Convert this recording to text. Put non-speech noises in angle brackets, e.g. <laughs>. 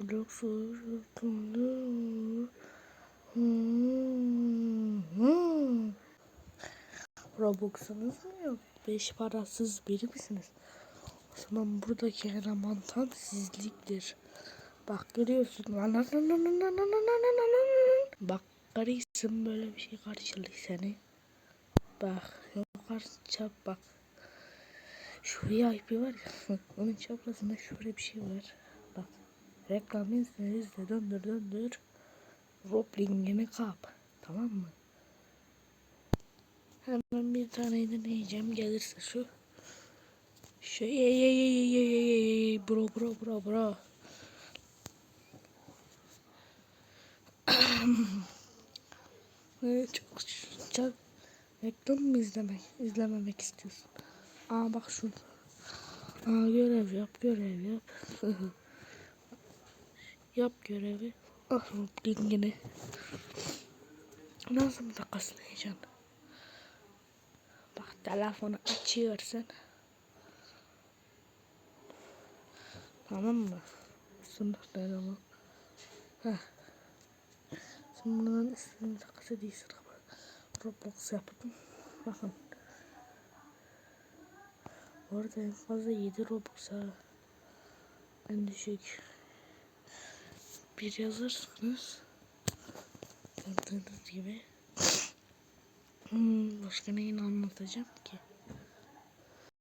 blok sırtımda. Hmm, hmm. Robux'unuz mu yok? Beş parasız biri misiniz? O zaman buradaki elemantan sizliktir. Bak görüyorsun. Bak karıysın böyle bir şey karşılık seni. Bak yukarı çap bak. Şu VIP var ya <laughs> onun çaprazında şöyle bir şey var. Reklam izle izle döndür döndür. Ropling'ini kap. Tamam mı? Hemen bir tane deneyeceğim. Gelirse şu. Şey ye ye ye ye ye ye ye ye bro bro bro bro. <clears throat> çok çok reklam mı izlemek izlememek istiyorsun? Aa bak şurada. Aa görev yap görev yap. <laughs> yap görevi. Ah linkini. Nasıl mı takaslayacaksın? Bak telefonu açıyorsun. Tamam mı? Sınıf ne zaman? Heh. Şimdi bunların üstünü takası değilsin Roblox yaptım. Bakın. Orada en fazla 7 Robux ha. En düşük. Bir yazırsınız. Gördüğünüz gibi. Hmm, başka neyini anlatacağım ki?